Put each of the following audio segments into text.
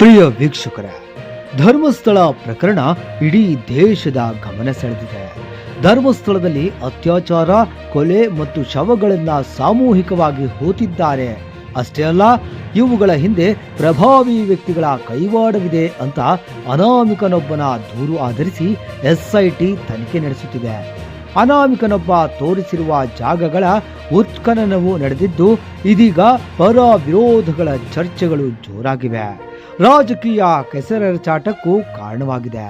ಪ್ರಿಯ ವೀಕ್ಷಕರೇ, ಧರ್ಮಸ್ಥಳ ಪ್ರಕರಣ ಇಡೀ ದೇಶದ ಗಮನ ಸೆಳೆದಿದೆ. ಧರ್ಮಸ್ಥಳದಲ್ಲಿ ಅತ್ಯಾಚಾರ, ಕೊಲೆ ಮತ್ತು ಶವಗಳನ್ನ ಸಾಮೂಹಿಕವಾಗಿ ಹೋತಿದ್ದಾರೆ. ಅಷ್ಟೇ ಅಲ್ಲ, ಇವುಗಳ ಹಿಂದೆ ಪ್ರಭಾವಿ ವ್ಯಕ್ತಿಗಳ ಕೈವಾಡವಿದೆ ಅಂತ ಅನಾಮಿಕನೊಬ್ಬನ ದೂರು ಆಧರಿಸಿ ಎಸ್ಐಟಿ ತನಿಖೆ ನಡೆಸುತ್ತಿದೆ. ಅನಾಮಿಕನೊಬ್ಬ ತೋರಿಸಿರುವ ಜಾಗಗಳ ಉತ್ಖನನವು ನಡೆದಿದ್ದು, ಇದೀಗ ಪರ ವಿರೋಧಗಳ ಚರ್ಚೆಗಳು ಜೋರಾಗಿವೆ. ರಾಜಕೀಯ ಕೆಸರೆರಚಾಟಕ್ಕೂ ಕಾರಣವಾಗಿದೆ.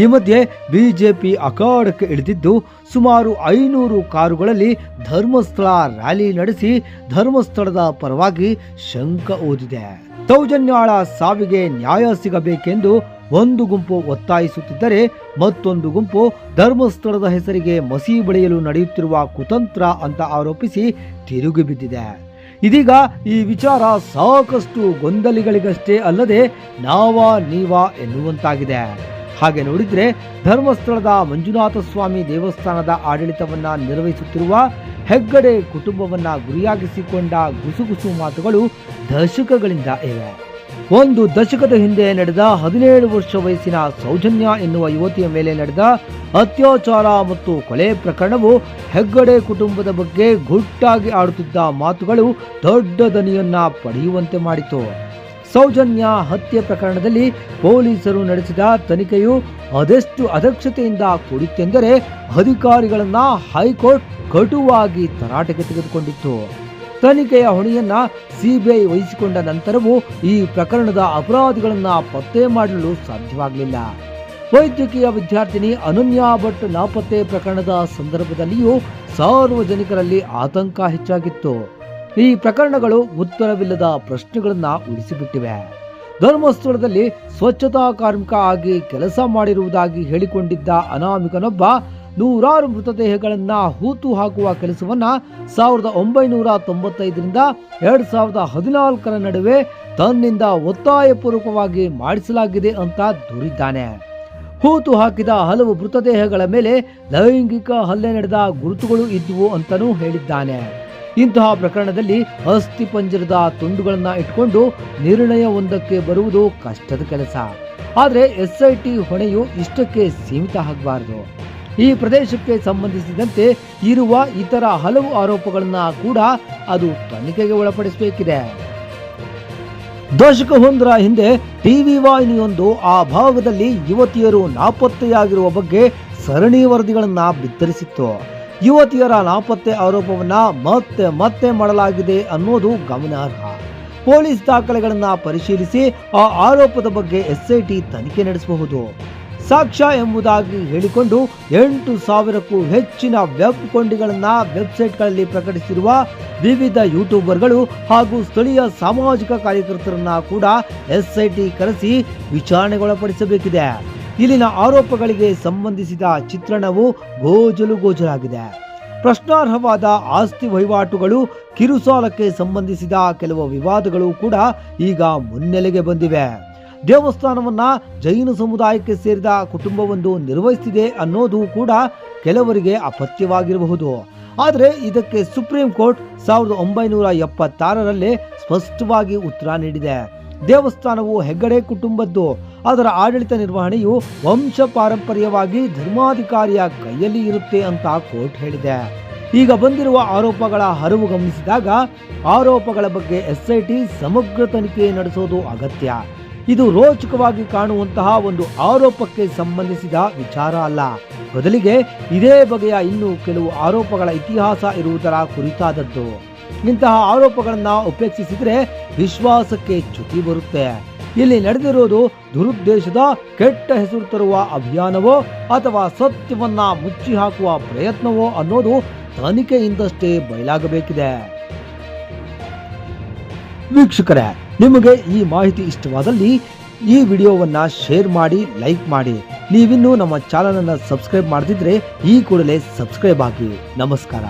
ಈ ಮಧ್ಯೆ ಬಿಜೆಪಿ ಅಖಾಡಕ್ಕೆ ಇಳಿದಿದ್ದು ಸುಮಾರು ಐನೂರು ಕಾರುಗಳಲ್ಲಿ ಧರ್ಮಸ್ಥಳ ರ್ಯಾಲಿ ನಡೆಸಿ ಧರ್ಮಸ್ಥಳದ ಪರವಾಗಿ ಶಂಕ ಓದಿದೆ ಸೌಜನ್ಯಾಳ ಸಾವಿಗೆ ನ್ಯಾಯ ಸಿಗಬೇಕೆಂದು ಒಂದು ಗುಂಪು ಒತ್ತಾಯಿಸುತ್ತಿದ್ದರೆ ಮತ್ತೊಂದು ಗುಂಪು ಧರ್ಮಸ್ಥಳದ ಹೆಸರಿಗೆ ಮಸಿ ಬಳಿಯಲು ನಡೆಯುತ್ತಿರುವ ಕುತಂತ್ರ ಅಂತ ಆರೋಪಿಸಿ ತಿರುಗಿ ಬಿದ್ದಿದೆ. ಇದೀಗ ಈ ವಿಚಾರ ಸಾಕಷ್ಟು ಗೊಂದಲಿಗಳಿಗಷ್ಟೇ ಅಲ್ಲದೆ ನಾವಾ ನೀವಾ ಎನ್ನುವಂತಾಗಿದೆ. ಹಾಗೆ ನೋಡಿದ್ರೆ ಧರ್ಮಸ್ಥಳದ ಮಂಜುನಾಥ ಸ್ವಾಮಿ ದೇವಸ್ಥಾನದ ಆಡಳಿತವನ್ನ ನಿರ್ವಹಿಸುತ್ತಿರುವ ಹೆಗ್ಗಡೆ ಕುಟುಂಬವನ್ನ ಗುರಿಯಾಗಿಸಿಕೊಂಡ ಗುಸುಗುಸು ಮಾತುಗಳು ದಶಕಗಳಿಂದ ಇವೆ. ಒಂದು ದಶಕದ ಹಿಂದೆ ನಡೆದ ಹದಿನೇಳು ವರ್ಷ ವಯಸ್ಸಿನ ಸೌಜನ್ಯ ಎನ್ನುವ ಯುವತಿಯ ಮೇಲೆ ನಡೆದ ಅತ್ಯಾಚಾರ ಮತ್ತು ಕೊಲೆ ಪ್ರಕರಣವು ಹೆಗ್ಗಡೆ ಕುಟುಂಬದ ಬಗ್ಗೆ ಗುಟ್ಟಾಗಿ ಆಡುತ್ತಿದ್ದ ಮಾತುಗಳು ದೊಡ್ಡ ದನಿಯನ್ನ ಪಡೆಯುವಂತೆ ಮಾಡಿತು. ಸೌಜನ್ಯ ಹತ್ಯೆ ಪ್ರಕರಣದಲ್ಲಿ ಪೊಲೀಸರು ನಡೆಸಿದ ತನಿಖೆಯು ಅದೆಷ್ಟು ಅದಕ್ಷತೆಯಿಂದ ಕೂಡಿತ್ತೆಂದರೆ ಅಧಿಕಾರಿಗಳನ್ನ ಹೈಕೋರ್ಟ್ ಕಟುವಾಗಿ ತರಾಟೆಗೆ ತೆಗೆದುಕೊಂಡಿತ್ತು. ತನಿಖೆಯ ಹೊಣೆಯನ್ನ ಸಿಬಿಐ ವಹಿಸಿಕೊಂಡ ನಂತರವೂ ಈ ಪ್ರಕರಣದ ಅಪರಾಧಿಗಳನ್ನ ಪತ್ತೆ ಮಾಡಲು ಸಾಧ್ಯವಾಗಲಿಲ್ಲ. ವೈದ್ಯಕೀಯ ವಿದ್ಯಾರ್ಥಿನಿ ಅನನ್ಯಾ ಭಟ್ ನಾಪತ್ತೆ ಪ್ರಕರಣದ ಸಂದರ್ಭದಲ್ಲಿಯೂ ಸಾರ್ವಜನಿಕರಲ್ಲಿ ಆತಂಕ ಹೆಚ್ಚಾಗಿತ್ತು. ಈ ಪ್ರಕರಣಗಳು ಉತ್ತರವಿಲ್ಲದ ಪ್ರಶ್ನೆಗಳನ್ನ ಉಳಿಸಿಬಿಟ್ಟಿವೆ. ಧರ್ಮಸ್ಥಳದಲ್ಲಿ ಸ್ವಚ್ಛತಾ ಕಾರ್ಮಿಕ ಆಗಿ ಕೆಲಸ ಮಾಡಿರುವುದಾಗಿ ಹೇಳಿಕೊಂಡಿದ್ದ ಅನಾಮಿಕನೊಬ್ಬ ನೂರಾರು ಮೃತದೇಹಗಳನ್ನು ಹೂತು ಹಾಕುವ ಕೆಲಸವನ್ನ ಸಾವಿರದ ಒಂಬೈನೂರ ತೊಂಬತ್ತೈದರಿಂದ ಎರಡು ಸಾವಿರದ ಹದಿನಾಲ್ಕರ ನಡುವೆ ತನ್ನಿಂದ ಒತ್ತಾಯಪೂರ್ವಕವಾಗಿ ಮಾಡಿಸಲಾಗಿದೆ ಅಂತ ದೂರಿದ್ದಾನೆ. ಹೂತು ಹಾಕಿದ ಹಲವು ಮೃತದೇಹಗಳ ಮೇಲೆ ಲೈಂಗಿಕ ಹಲ್ಲೆ ನಡೆದ ಗುರುತುಗಳು ಇದ್ದುವು ಅಂತಲೂ ಹೇಳಿದ್ದಾನೆ. ಇಂತಹ ಪ್ರಕರಣದಲ್ಲಿ ಅಸ್ಥಿ ಪಂಜರದ ತುಂಡುಗಳನ್ನ ಇಟ್ಕೊಂಡು ನಿರ್ಣಯವೊಂದಕ್ಕೆ ಬರುವುದು ಕಷ್ಟದ ಕೆಲಸ. ಆದರೆ ಎಸ್ಐಟಿ ಹೊಣೆಯು ಇಷ್ಟಕ್ಕೆ ಸೀಮಿತ ಆಗಬಾರದು. ಈ ಪ್ರದೇಶಕ್ಕೆ ಸಂಬಂಧಿಸಿದಂತೆ ಇರುವ ಇತರ ಹಲವು ಆರೋಪಗಳನ್ನ ಕೂಡ ಅದು ತನಿಖೆಗೆ ಒಳಪಡಿಸಬೇಕಿದೆ. ದಶಕವೊಂದರ ಹಿಂದೆ ಟಿವಿ ವಾಹಿನಿಯೊಂದು ಆ ಭಾಗದಲ್ಲಿ ಯುವತಿಯರು ನಾಪತ್ತೆಯಾಗಿರುವ ಬಗ್ಗೆ ಸರಣಿ ವರದಿಗಳನ್ನ ಬಿತ್ತರಿಸಿತ್ತು. ಯುವತಿಯರ ನಾಪತ್ತೆ ಆರೋಪವನ್ನ ಮತ್ತೆ ಮತ್ತೆ ಮಾಡಲಾಗಿದೆ ಅನ್ನೋದು ಗಮನಾರ್ಹ. ಪೊಲೀಸ್ ದಾಖಲೆಗಳನ್ನ ಪರಿಶೀಲಿಸಿ ಆ ಆರೋಪದ ಬಗ್ಗೆ ಎಸ್ಐಟಿ ತನಿಖೆ ನಡೆಸಬಹುದು. ಸಾಕ್ಷ್ಯ ಎಂಬುದಾಗಿ ಹೇಳಿಕೊಂಡು ಎಂಟು ಸಾವಿರಕ್ಕೂ ಹೆಚ್ಚಿನ ವೆಬ್ ಕೊಂಡಿಗಳನ್ನ ವೆಬ್ಸೈಟ್ಗಳಲ್ಲಿ ಪ್ರಕಟಿಸಿರುವ ವಿವಿಧ ಯೂಟ್ಯೂಬರ್ಗಳು ಹಾಗೂ ಸ್ಥಳೀಯ ಸಾಮಾಜಿಕ ಕಾರ್ಯಕರ್ತರನ್ನ ಕೂಡ ಎಸ್ಐಟಿ ಕರೆಸಿ ವಿಚಾರಣೆಗೊಳಪಡಿಸಬೇಕಿದೆ. ಇಲ್ಲಿನ ಆರೋಪಗಳಿಗೆ ಸಂಬಂಧಿಸಿದ ಚಿತ್ರಣವು ಗೋಜಲು ಗೋಜಲಾಗಿದೆ. ಪ್ರಶ್ನಾರ್ಹವಾದ ಆಸ್ತಿ ವಹಿವಾಟುಗಳು, ಕಿರುಸಾಲಕ್ಕೆ ಸಂಬಂಧಿಸಿದ ಕೆಲವು ವಿವಾದಗಳು ಕೂಡ ಈಗ ಮುನ್ನೆಲೆಗೆ ಬಂದಿವೆ. ದೇವಸ್ಥಾನವನ್ನ ಜೈನ ಸಮುದಾಯಕ್ಕೆ ಸೇರಿದ ಕುಟುಂಬವೊಂದು ನಿರ್ವಹಿಸಿದೆ ಅನ್ನೋದು ಕೂಡ ಕೆಲವರಿಗೆ ಅಪತ್ಯವಾಗಿರಬಹುದು. ಆದರೆ ಇದಕ್ಕೆ ಸುಪ್ರೀಂ ಕೋರ್ಟ್ ಸಾವಿರದ ಒಂಬೈನೂರ ಎಪ್ಪತ್ತಾರರಲ್ಲೇ ಸ್ಪಷ್ಟವಾಗಿ ಉತ್ತರ ನೀಡಿದೆ. ದೇವಸ್ಥಾನವು ಹೆಗ್ಗಡೆ ಕುಟುಂಬದ್ದು. ಅದರ ಆಡಳಿತ ನಿರ್ವಹಣೆಯು ವಂಶ ಪಾರಂಪರ್ಯವಾಗಿ ಧರ್ಮಾಧಿಕಾರಿಯ ಕೈಯಲ್ಲಿ ಇರುತ್ತೆ ಅಂತ ಕೋರ್ಟ್ ಹೇಳಿದೆ. ಈಗ ಬಂದಿರುವ ಆರೋಪಗಳ ಹರಿವು ಗಮನಿಸಿದಾಗ ಆರೋಪಗಳ ಬಗ್ಗೆ ಎಸ್ಐಟಿ ಸಮಗ್ರ ತನಿಖೆ ನಡೆಸೋದು ಅಗತ್ಯ. ಇದು ರೋಚಕವಾಗಿ ಕಾಣುವಂತಹ ಒಂದು ಆರೋಪಕ್ಕೆ ಸಂಬಂಧಿಸಿದ ವಿಚಾರ ಅಲ್ಲ. ಬದಲಿಗೆ ಇದೇ ಬಗೆಯ ಇನ್ನೂ ಕೆಲವು ಆರೋಪಗಳ ಇತಿಹಾಸ ಇರುವುದರ ಕುರಿತಾದದ್ದು. ಇಂತಹ ಆರೋಪಗಳನ್ನು ಉಪೇಕ್ಷಿಸಿದರೆ ವಿಶ್ವಾಸಕ್ಕೆ ಚ್ಯುತಿ ಬರುತ್ತೆ. ಇಲ್ಲಿ ನಡೆದಿರುವುದು ದುರುದ್ದೇಶದ ಕೆಟ್ಟ ಹೆಸರು ತರುವ ಅಭಿಯಾನವೋ ಅಥವಾ ಸತ್ಯವನ್ನ ಮುಚ್ಚಿ ಹಾಕುವ ಪ್ರಯತ್ನವೋ ಅನ್ನೋದು ತನಿಖೆಯಿಂದಷ್ಟೇ ಬಯಲಾಗಬೇಕಿದೆ. ವೀಕ್ಷಕರೇ, ನಿಮಗೆ ಈ ಮಾಹಿತಿ ಇಷ್ಟವಾದಲ್ಲಿ ಈ ವಿಡಿಯೋವನ್ನ ಶೇರ್ ಮಾಡಿ, ಲೈಕ್ ಮಾಡಿ. ನೀವಿನ್ನೂ ನಮ್ಮ ಚಾನಲ್ ಅನ್ನು ಸಬ್ಸ್ಕ್ರೈಬ್ ಮಾಡದಿದ್ರೆ ಈ ಕೂಡಲೇ ಸಬ್ಸ್ಕ್ರೈಬ್ ಆಗಿ ನಮಸ್ಕಾರ.